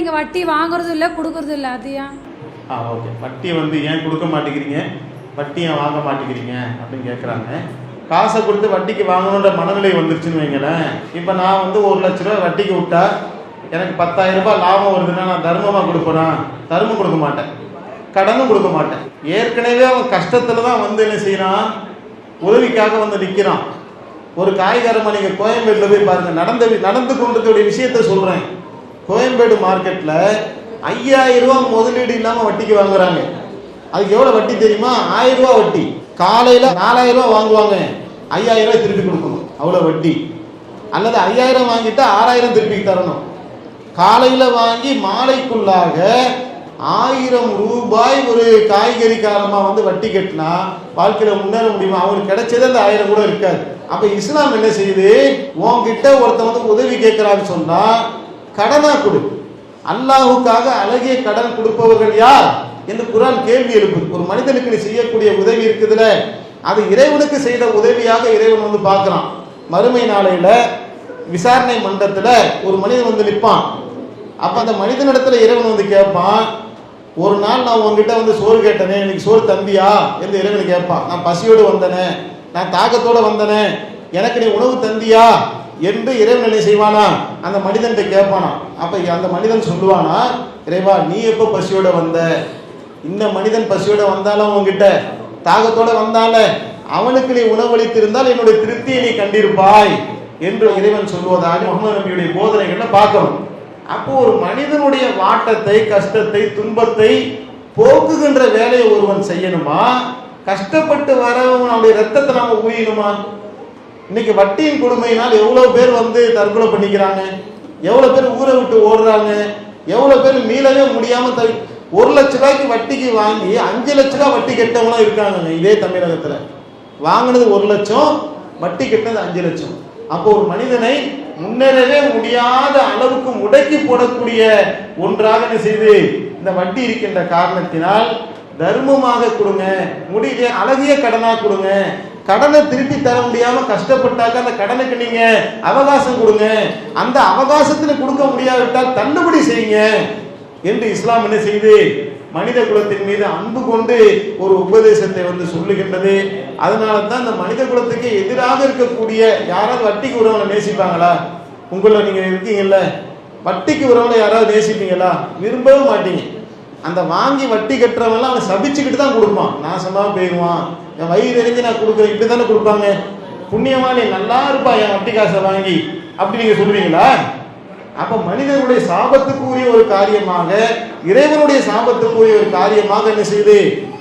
நீங்கள் வட்டி வாங்குறதும் இல்லை கொடுக்கறதும் இல்லை அதியா ஆ ஓகே. வட்டி வந்து ஏன் கொடுக்க மாட்டேங்கிறீங்க? வட்டி ஏன் வாங்க மாட்டேங்கிறீங்க? அப்படின்னு கேட்குறாங்க காசை கொடுத்து வட்டிக்கு வாங்கணுன்ற மனநிலை வந்துருச்சுன்னு வைங்களேன். இப்போ நான் வந்து ஒரு லட்ச ரூபா வட்டிக்கு விட்டா எனக்கு பத்தாயிரம் ரூபாய் லாபம் வருதுன்னா நான் தர்மமாக கொடுப்பேனா? தர்மம் கொடுக்க மாட்டேன். கடனும் கொடுக்க மாட்டேன். ஏற்கனவே அவன் கஷ்டத்தில் தான் வந்து என்ன செய்யறான்? உதவிக்காக வந்து நிற்கிறான் ஒரு காய்கறமா நீங்கள் கோயம்பேட்டில் போய் பாருங்கள் நடந்த நடந்து கொண்டிருக்கக்கூடிய விஷயத்த சொல்கிறேன் கோயம்பேடு மார்க்கெட்டில் ஐயாயிரம் ரூபா முதலீடு இல்லாமல் வட்டிக்கு வாங்குறாங்க. அதுக்கு எவ்வளோ வட்டி தெரியுமா? ஆயிரம் ரூபா வட்டி. காலையில் நாலாயிரம் ரூபா வாங்குவாங்க. ஐயாயிரம் ரூபாய் திருப்பி கொடுக்கணும். அவ்வளோ வட்டி. அல்லது ஐயாயிரம் வாங்கிட்டா ஆறாயிரம் திருப்பி தரணும். காலையில் வாங்கி மாலைக்குள்ளாக ஆயிரம் ரூபாய் ஒரு காய்கறிக்காரமாக வந்து வட்டி கட்டினா வாழ்க்கையில் முன்னேற முடியுமா? அவனுக்கு கிடைச்சது அந்த ஆயிரம் கூட இருக்காது. அப்போ இஸ்லாம் என்ன செய்யுது? உன்கிட்ட ஒருத்தன் வந்து உதவி கேட்குறான்னு சொன்னால் கடனா கொடு. அல்லாஹுக்காக அழகிய கடன் கொடுப்பவர்கள் யார் என்று குரான் கேள்வி எழுப்பு ஒரு மனிதனுக்கு நீ செய்யக்கூடிய உதவி இருக்குதுல அது இறைவனுக்கு செய்த உதவியாக இறைவன் வந்து பார்க்குறான். மறுமை நாளையில விசாரணை மன்றத்தில் ஒரு மனிதன் வந்து நிற்பான். அப்போ அந்த மனிதனிடத்துல இறைவன் வந்து கேட்பான் ஒரு நாள் நான் உங்ககிட்ட வந்து சோறு கேட்டனே எனக்கு சோறு தந்தியா? என்று இறைவன் கேட்பான். நான் பசியோடு வந்தனே நான் தாகத்தோடு வந்தனே எனக்கு நீ உணவு தந்தியா? என்று இறைவன் என்ன செய்வானா? அந்த மனிதன்கிட்ட கேட்பானா அப்ப அந்த மனிதன் சொல்லுவானா இறைவா நீ எப்போ பசியோட வந்த? இந்த மனிதன் பசியோட வந்தாலும் உங்ககிட்ட தாகத்தோட வந்தால அவனுக்கு நீ உணவளித்திருந்தால் என்னுடைய திருப்தியை நீ கண்டிருப்பாய் என்று இறைவன் சொல்வதாக முகமது நபியுடைய போதனைகளை பார்க்கணும் அப்போ ஒரு மனிதனுடைய வாட்டத்தை கஷ்டத்தை துன்பத்தை போக்குகின்ற வேலையை ஒருவன் செய்யணுமா? கஷ்டப்பட்டு வரவனுடைய ரத்தத்தை நாம ஊயணுமா இன்னைக்கு வட்டியின் கொடுமையினால் எவ்வளவு பேர் வந்து தற்கொலை பண்ணிக்கிறாங்க? எவ்வளவு பேர் ஊரை விட்டு ஓடுறாங்க? எவ்வளவு பேர் மீளவே முடியாம தவி ஒரு லட்ச ரூபாய்க்கு வட்டிக்கு வாங்கி அஞ்சு லட்ச ரூபாய் வட்டி கெட்டவங்களாம் இருக்காங்க இதே தமிழகத்துல. வாங்கினது ஒரு லட்சம் வட்டி கெட்டது அஞ்சு லட்சம். அப்போ ஒரு மனிதனை முன்னேறவே முடியாத அளவுக்கு முடக்கி போடக்கூடிய ஒன்றாக என்ன செய்து இந்த வட்டி இருக்கின்ற காரணத்தினால் தர்மமாக கொடுங்க முடியல அழகிய கடனா கொடுங்க கடனை திருப்பி தர முடியாம கஷ்டப்பட்டாக்க அந்த கடனுக்கு நீங்க அவகாசம் கொடுங்க. அந்த அவகாசத்துல கொடுக்க முடியாவிட்டால் தள்ளுபடி செய்யுங்க. என்று இஸ்லாம் என்ன செய்து? மனித குலத்தின் மீது அன்பு கொண்டு ஒரு உபதேசத்தை வந்து சொல்லுகின்றது. அதனால தான் இந்த மனித குலத்துக்கு எதிராக இருக்கக்கூடிய யாராவது வட்டிக்கு உறவனை நேசிப்பாங்களா? உங்களை நீங்க இருக்கீங்கல்ல? வட்டிக்கு உறவங்களை யாராவது நேசிப்பீங்களா? விரும்பவும் மாட்டீங்க. அந்த வாங்கி வட்டி கட்டுறவெல்லாம் அவன் சபிச்சுக்கிட்டு தான் கொடுப்பான். நாசமாக போயிடுவான் என் வயிறு எரிஞ்சு நான் கொடுக்குறேன். இப்படி தானே கொடுப்பாங்க. புண்ணியமா நீ நல்லா இருப்பா என் வட்டி காசை வாங்கி. அப்படி நீங்கள் சொல்லுவீங்களா? அப்போ மனிதனுடைய சாபத்துக்குரிய ஒரு காரியமாக இறைவனுடைய சாபத்துக்குரிய ஒரு காரியமாக என்ன செய்யுது?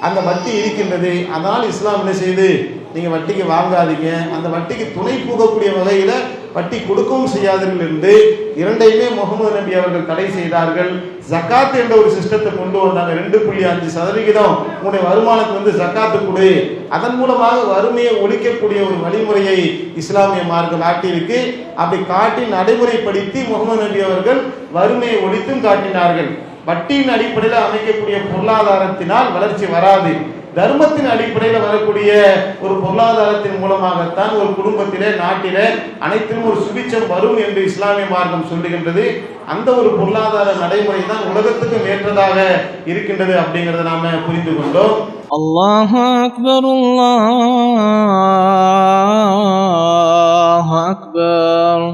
அந்த வட்டி இருக்கின்றது. அதனால் இஸ்லாம் என்ன செய்யுது? நீங்கள் வட்டிக்கு வாங்காதீங்க. அந்த வட்டிக்கு துணை போகக்கூடிய வகையில் வட்டி கொடுக்கவும் செய்யாதீர்கள் என்று இரண்டையுமே முகமது நபி அவர்கள் தடை செய்தார்கள். ஜக்காத் என்ற ஒரு சிஸ்டத்தை கொண்டு வந்தாங்க. ரெண்டு புள்ளி அஞ்சு சதவிகிதம். உங்களுடைய வருமானத்துக்கு வந்து ஜக்காத்து கொடு. அதன் மூலமாக வறுமையை ஒழிக்கக்கூடிய ஒரு வழிமுறையை இஸ்லாமிய மார்க்கம் ஆட்டியிருக்கு அப்படி காட்டி நடைமுறைப்படுத்தி முகமது நபி அவர்கள் வறுமையை ஒழித்தும் காட்டினார்கள். வட்டியின் அடிப்படையில் அமைக்கக்கூடிய பொருளாதாரத்தினால் வளர்ச்சி வராது. தர்மத்தின் அடிப்படையில் வரக்கூடிய ஒரு பொருளாதாரத்தின் மூலமாகத்தான் ஒரு குடும்பத்திலே நாட்டிலே அனைத்திலும் ஒரு சுபிச்சம் வரும் என்று இஸ்லாமிய மார்க்கம் சொல்லுகின்றது. அந்த ஒரு பொருளாதார நடைமுறை தான் உலகத்துக்கு ஏற்றதாக இருக்கின்றது அப்படிங்கிறத நாம புரிந்து கொண்டோம். அல்லாஹ் அக்பர் அல்லாஹ் அக்பர்.